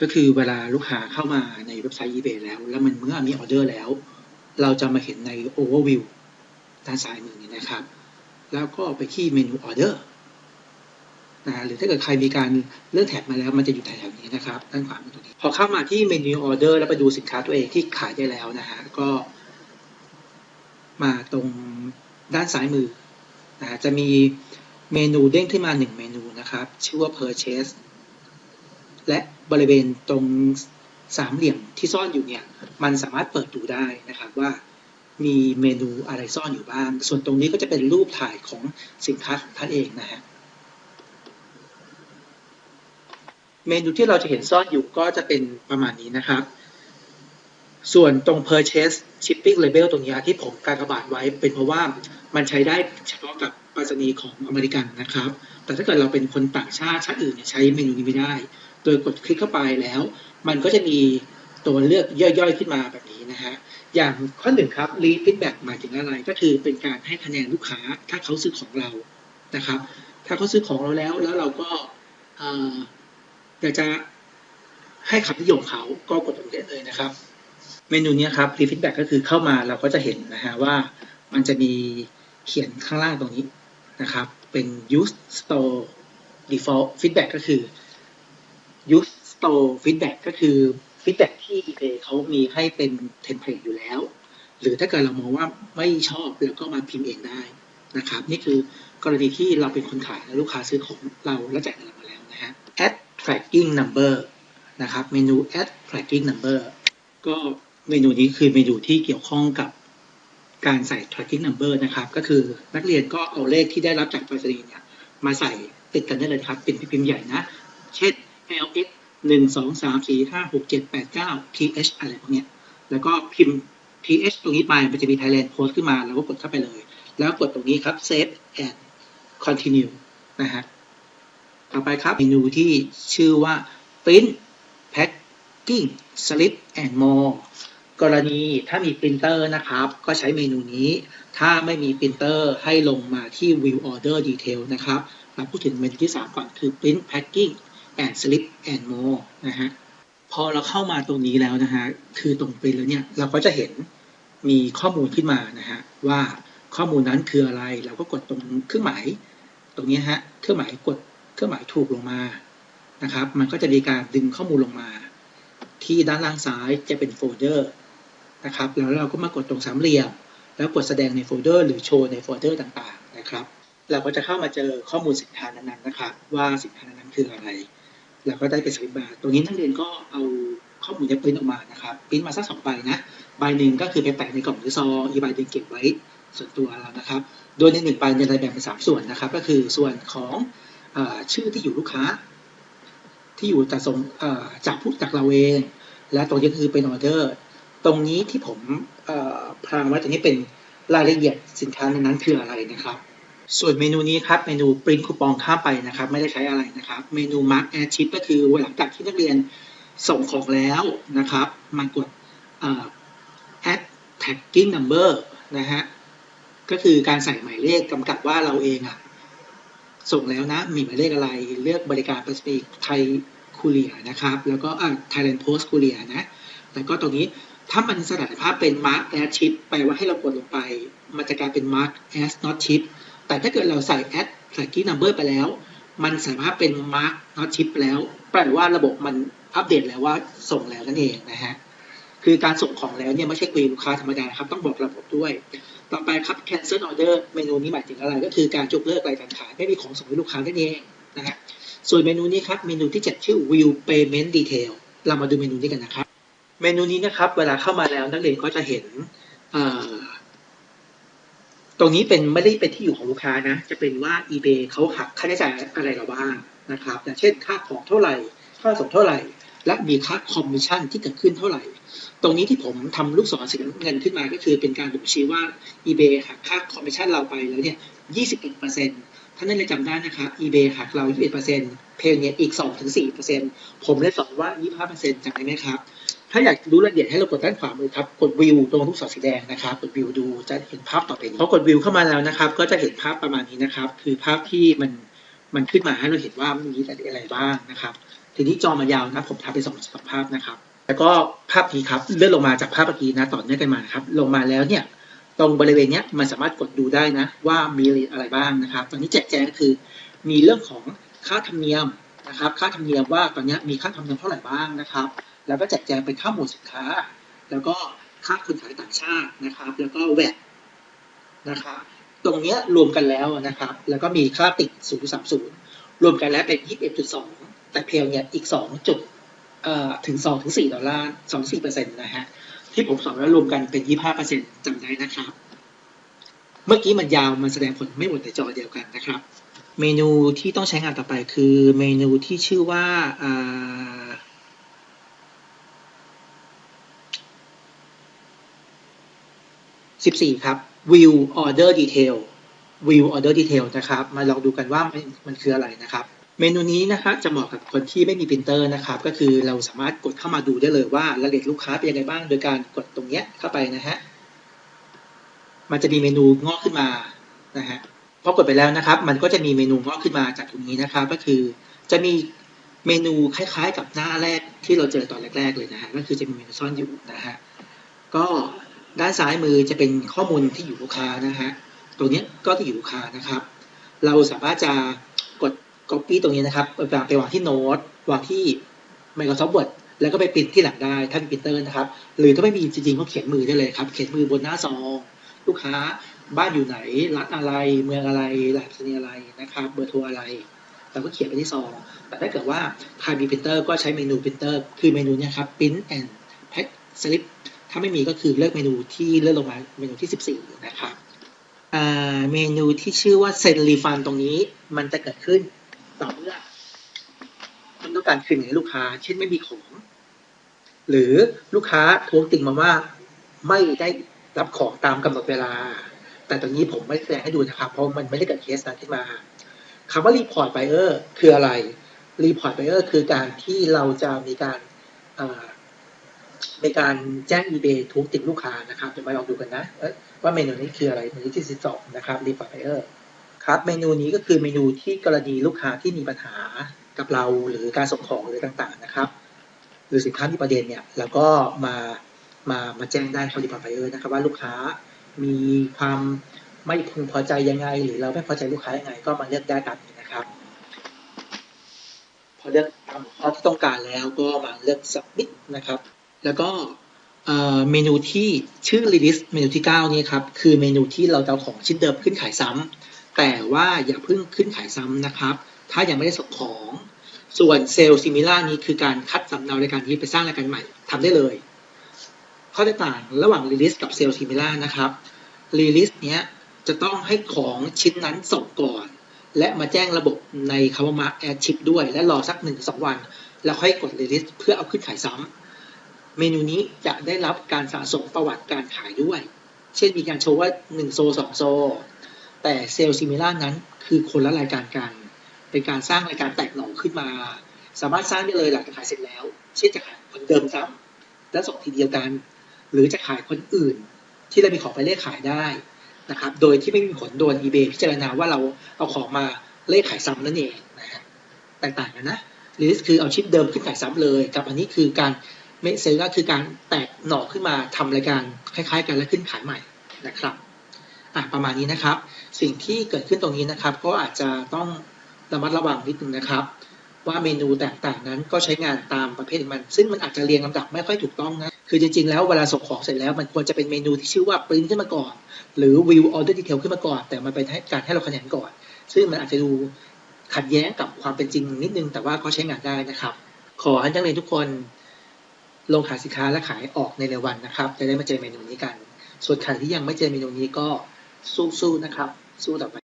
ก็คือเวลาลูกค้าเข้ามาในเว็บไซต์ eBay แล้ว แล้วมันเมื่อมีออเดอร์แล้ว เราจะมาเห็นใน overview ด้านซ้ายมือนี้นะครับ แล้วก็ไปที่เมนูออเดอร์นะหรือถ้าเกิดใครมีการเลื่อนแท็บมาแล้วมันจะอยู่แถวๆนี้นะครับด้านขวามือตรงนี้ พอเข้ามาที่เมนูออเดอร์แล้วไปดูสินค้าตัวเองที่ขายได้แล้วนะฮะก็มาตรงด้านซ้ายมือนะจะมีเมนูเด้งขึ้นมาหนึ่งเมนูนะครับ ชื่อว่า purchase และ บริเวณตรงสามเหลี่ยมที่ซ่อนอยู่เนี่ย มันสามารถเปิดดูได้นะครับว่ามีเมนูอะไรซ่อนอยู่บ้าง ส่วนตรงนี้ก็จะเป็นรูปถ่ายของสินค้าของท่านเองนะฮะ เมนูที่เราจะเห็นซ่อนอยู่ก็จะเป็นประมาณนี้นะครับ ส่วนตรง purchase shipping label ตรงนี้ที่ผมการกระบาดไว้เป็นเพราะว่ามันใช้ได้เฉพาะกับไปรษณีย์ของอเมริกันนะครับ แต่ถ้าเกิดเราเป็นคนต่างชาติชาติอื่นเนี่ยใช้เมนูนี้ไม่ได้ โดยกดคลิกเข้าไปแล้ว มันก็จะมีตัวเลือกย่อยๆขึ้นมาแบบนี้นะฮะอย่างข้อหนึ่งครับ read feedback หมายถึงอะไรก็คือเป็นการให้คะแนนลูกค้าถ้าเขาซื้อของเรานะครับ ถ้าเขาซื้อของเราแล้ว แล้วเราก็อยากจะให้คำนิยมเขาก็กดตรงนี้เลยนะครับ เมนูนี้ครับ read feedback ก็คือเข้ามาเราก็จะเห็นนะฮะว่ามันจะมีเขียนข้างล่างตรงนี้นะครับ เป็น use store default feedback ก็คือ use store feedback ก็คือ feedback ที่ eBay เขามีให้เป็นเทมเพลตอยู่แล้ว หรือถ้าเกิดเรามองว่าไม่ชอบเราก็มาพิมพ์เองได้นะครับ นี่คือกรณีที่เราเป็นคนขายแล้วลูกค้าซื้อของเราแล้วจ่ายเงินมาแล้วนะฮะ add tracking number นะครับ เมนู add tracking number ก็เมนูนี้คือเมนูที่เกี่ยวข้องกับการใส่ tracking number นะครับ ก็คือนักเรียนก็เอาเลขที่ได้รับจากไปรษณีย์เนี่ยมาใส่ติดกันได้เลยครับ เป็นพิมพ์ใหญ่นะ เช่น LX หนึ่งสองสามสี่ห้าหกเจ็ดแปดเก้า TH อะไรพวกเนี้ย แล้วก็พิมพ์ TH ตรงนี้ไป มันจะมี Thailand Post ขึ้นมาแล้วก็กดเข้าไปเลย แล้วกดตรงนี้ครับ Save and Continue นะฮะ ต่อไปครับเมนูที่ชื่อว่า Print Packing Slip and More กรณีถ้ามีปรินเตอร์นะครับ ก็ใช้เมนูนี้ ถ้าไม่มีปรินเตอร์ให้ลงมาที่ View Order Detail นะครับ เราพูดถึงเมนูที่ 3 ก่อนคือ Print Packing and Slip and More นะฮะพอเราเข้ามาตรงนี้แล้วนะฮะคือตรงปรินแล้วเนี่ยเราก็จะเห็นมีข้อมูลขึ้นมานะฮะว่าข้อมูลนั้นคืออะไร เราก็กดตรงเครื่องหมาย ตรงนี้ฮะเครื่องหมายกดเครื่องหมายถูกลงมานะครับ มันก็จะมีการดึงข้อมูลลงมา ที่ด้านล่างซ้ายจะเป็นโฟลเดอร์นะครับแล้วเราก็มากดตรงสามเหลี่ยม แล้วกดแสดงในโฟลเดอร์หรือโชว์ในโฟลเดอร์ต่างๆนะครับ เราก็จะเข้ามาเจอข้อมูลสินค้านั้นๆนะครับว่าสินค้านั้นคืออะไร เราก็ได้เป็นสลิปบาร์ตรงนี้นักเรียนก็เอาข้อมูลจะปริ้นออกมานะครับปริ้นมาสักสองใบนะใบหนึ่งก็คือไปแปะในกล่องหรือซองอีกใบหนึ่งเก็บไว้ส่วนตัวเรานะครับ โดยในหนึ่งใบเนี่ยเราแบ่งเป็นสามส่วนนะครับ ก็คือส่วนของอชื่อที่อยู่ลูกค้า ที่อยู่จากส่งจากผู้จากเราเอง และตรงนี้คือเป็นออเดอร์ ตรงนี้ที่ผมพรางไว้ตรงนี้เป็นรายละเอียดสินค้าในนั้นคืออะไรนะครับ ส่วนเมนูนี้ครับเมนูปริ้นคูปองข้ามไปนะครับ ไม่ได้ใช้อะไรนะครับ เมนู Mark Air Chip ก็คือหลังจากที่นักเรียนส่งของแล้วนะครับมากด add tagging number นะฮะก็คือการใส่หมายเลขกำกับว่าเราเองอะส่งแล้วนะ มีหมายเลขอะไรเลือกบริการไปรษณีย์ไทยคูเรียนะครับ แล้วก็อ่า Thailand Post คูเรียนะ แล้วก็ตรงนี้ถ้ามันสถานภาพเป็น Mark as Chip แปลว่าให้เรากดลงไป มันจะกลายเป็น Mark as not chip แต่ถ้าเกิดเราใส่ add tracking number ไปแล้ว มันสามารถเป็น Mark not chip แล้ว แปลว่าระบบมันอัปเดตแล้วว่าส่งแล้วนั่นเองนะฮะ คือการส่งของแล้วเนี่ยไม่ใช่คุยลูกค้าธรรมดาครับ ต้องบอกระบบด้วย ต่อไปครับ cancel order เมนูนี้หมายถึงอะไร ก็คือการยกเลิกรายการขายไม่มีของส่งให้ลูกค้านั่นเองนะฮะ ส่วนเมนูนี้ครับเมนูที่ 7 ชื่อ view payment detail เรามาดูเมนูนี้กันนะครับ เมนูนี้นะครับ เวลาเข้ามาแล้วนักเรียนก็จะเห็น ตรงนี้เป็นไม่ได้เป็นที่อยู่ของลูกค้านะ จะเป็นว่า eBay เขาหักค่าใช้จ่ายอะไรเราบ้างนะครับ อย่างเช่นค่าของเท่าไหร่ ค่าส่งเท่าไหร่ และมีค่าคอมมิชชั่นที่เกิดขึ้นเท่าไหร่ ตรงนี้ที่ผมทำลูกศรสีน้ำเงินขึ้นมาก็คือเป็นการบ่งชี้ว่า eBay หักค่าคอมมิชชั่นเราไปแล้วเนี่ย 21%ท่านนั่นเลยจำได้นะครับ eBay หักเรา 21%เพลเนี่ยอีก 2-4%ผมเลยสอนว่า 25%จำได้ไหมครับ ถ้าอยากรู้รายละเอียดให้เรากดด้านขวามือครับ กดวิวตรงลูกศรสีแดงนะครับ กดวิวดูจะเห็นภาพต่อไปนี้พอกดวิวเข้ามาแล้วนะครับ ก็จะเห็นภาพประมาณนี้นะครับ คือภาพที่มันมันขึ้นมาให้เราเห็นว่ามีอะไรบ้างนะครับ ทีนี้จอมันยาวนะผมทำไปสองสองภาพนะครับ แล้วก็ภาพนี้ครับเลื่อนลงมาจากภาพเมื่อกี้นะต่อเนื่องกันมานครับ ลงมาแล้วเนี่ยตรงบริเวณเนี้ยมันสามารถกดดูได้นะ ว่ามีอะไรบ้างนะครับ ตอนนี้แจกแจงก็คือ มีเรื่องของค่าธรรมเนียมนะครับ ค่าธรรมเนียมว่าตอนนี้มีค่าธรรมเนียมเท่าไหร่บ้างนะครับ แล้วก็แจกแจงเป็นค่าหมวดสินค้า แล้วก็ค่าคนขายต่างชาตินะครับ แล้วก็แวดนะครับตรงเนี้ยรวมกันแล้วนะครับ แล้วก็มีค่าติด 0.30 รวมกันแล้วเป็น 21.2 แต่เพลเนี่ยอีก2จุดเอ่อถึง 2 ถึง 4 ดอลลาร์2 4เปอร์เซ็นต์นะฮะ ที่ผมสอนแล้วรวมกันเป็น 25เปอร์เซ็นต์จำได้นะครับ เมื่อกี้มันยาวมันแสดงผลไม่หมดในจอเดียวกันนะครับ เมนูที่ต้องใช้งานต่อไปคือเมนูที่ชื่อว่าอ่า 14 ครับ view order detail view order detail นะครับ มาลองดูกันว่ามันมันคืออะไรนะครับ เมนูนี้นะครับจะเหมาะกับคนที่ไม่มีปรินเตอร์นะครับ ก็คือเราสามารถกดเข้ามาดูได้เลยว่ารายละเอียดลูกค้าเป็นยังไงบ้าง โดยการกดตรงเนี้ยเข้าไปนะฮะ มันจะมีเมนูงอกขึ้นมานะฮะ พอกดไปแล้วนะครับ มันก็จะมีเมนูงอกขึ้นมาจากตรงนี้นะครับ ก็คือจะมีเมนูคล้ายๆ กับหน้าแรกที่เราเจอตอนแรก ๆ เลยนะฮะ ก็คือจะมีเมนูซ่อนอยู่นะฮะ ก็ ด้านซ้ายมือจะเป็นข้อมูลที่อยู่ลูกค้านะฮะตรงนี้ก็ที่อยู่ลูกค้านะครับ เราสามารถจะกด copy ตรงนี้นะครับไปวางไปวางที่โน้ตวางที่ Microsoft Word แล้วก็ไปปริ้นที่หลังได้ถ้ามีปรินเตอร์นะครับ หรือถ้าไม่มีจริงๆก็เขียนมือได้เลยครับ เขียนมือบนหน้าซองลูกค้าบ้านอยู่ไหนร้านอะไร เมืองอะไรรหัสนีอะไรนะครับเบอร์โทรอะไรเราก็เขียนไปที่ซองแต่ถ้าเกิดว่าใครมีปรินเตอร์ก็ใช้เมนูปรินเตอร์คือเมนูเนี้ยครับ print and pack slip ถ้าไม่มีก็คือเลือกเมนูที่เลื่อนลงมาเมนูที่ 14 นะครับเมนูที่ชื่อว่า send refund ตรงนี้มันจะเกิดขึ้นต่อเมื่อคุณต้องการคืนเงินให้ลูกค้า เช่นไม่มีของ หรือลูกค้าทวงติงมาว่าไม่ได้รับของตามกำหนดเวลา แต่ตรงนี้ผมไม่แสดงให้ดูนะครับ เพราะมันไม่ได้เกิดเคสนั้นขึ้นมาคำว่า report buyer คืออะไร report buyer คือการที่เราจะมีการ อ่าในการแจ้ง eBay ทุกติดลูกค้านะครับเดี๋ยวมาลองดูกันนะว่าเมนูนี้คืออะไรเมนูที่12นะครับ Repair ครับเมนูนี้ก็คือเมนูที่กรณีลูกค้าที่มีปัญหากับเราหรือการส่งของหรือต่างๆนะครับ หรือสินค้ามีประเด็นเนี่ยแล้วก็มามามาแจ้งได้ที่ Report Buyer นะครับว่าลูกค้ามีความไม่พึงพอใจยังไง หรือเราไม่พอใจลูกค้ายังไง ก็มาเลือกได้ตามนี้นะครับ พอเลือกตามข้อที่ต้องการแล้วก็มาเลือก submit นะครับ แล้วก็เมนูที่ชื่อ release เมนูที่ 9 นี้ครับ คือเมนูที่เราจะเอาของชิ้นเดิมขึ้นขายซ้ำแต่ว่าอย่าเพิ่งขึ้นขายซ้ำนะครับ ถ้ายังไม่ได้ส่งของ ส่วนเซลล์ซิมิล่านี้คือการคัดสำเนารายการนี้ไปสร้างรายการใหม่ทำได้เลย ข้อแตกต่างระหว่าง release กับเซลล์ซิมิล่านะครับ release เนี้ยจะต้องให้ของชิ้นนั้นส่งก่อน และมาแจ้งระบบในคำว่า mark add ship ด้วย และรอสัก 1-2 วัน แล้วค่อยกด release เพื่อเอาขึ้นขายซ้ำ เมนูนี้จะได้รับการสะสมประวัติการขายด้วย เช่นมีการโชว์ว่า 1 โซ 2 โซ แต่เซลล์ซิมิล่านั้นคือคนละรายการกัน เป็นการสร้างรายการแตกหน่อขึ้นมา สามารถสร้างได้เลยหลังจากขายเสร็จแล้ว เช่นจะขายคนเดิมซ้ำและส่งทีเดียวกัน หรือจะขายคนอื่น ที่เรามีของไปเลขขายได้นะครับ โดยที่ไม่มีผลโดน eBay พิจารณาว่าเราเอาของมาเลขขายซ้ำนั่นเองนะฮะแตกต่างกันนะหรือคือเอาชิปเดิมขึ้นขายซ้ำเลย กับอันนี้คือการ เมเซลก็คือการแตกหน่อขึ้นมาทำรายการคล้ายๆ กันแล้วขึ้นขายใหม่นะครับอะประมาณนี้นะครับ สิ่งที่เกิดขึ้นตรงนี้นะครับ ก็อาจจะต้องระมัดระวังนิดนึงนะครับ ว่าเมนูแตกต่างนั้นก็ใช้งานตามประเภทมัน ซึ่งมันอาจจะเรียงลำดับไม่ค่อยถูกต้องนะคือจริงๆแล้วเวลาส่งของเสร็จแล้วมันควรจะเป็นเมนูที่ชื่อว่า print ขึ้นมาก่อน หรือ view order detail ขึ้นมาก่อน แต่มันเป็นการให้เราคะแนนก่อน ซึ่งมันอาจจะดูขัดแย้งกับความเป็นจริงนิดนึง แต่ว่าก็ใช้งานได้นะครับ ขอให้นักเรียนทุกคน ลงขายสินค้าและขายออกในเร็ววันนะครับ จะได้มาเจอเมนูนี้กัน ส่วนใครที่ยังไม่เจอเมนูนี้ก็สู้ๆนะครับ สู้ต่อไป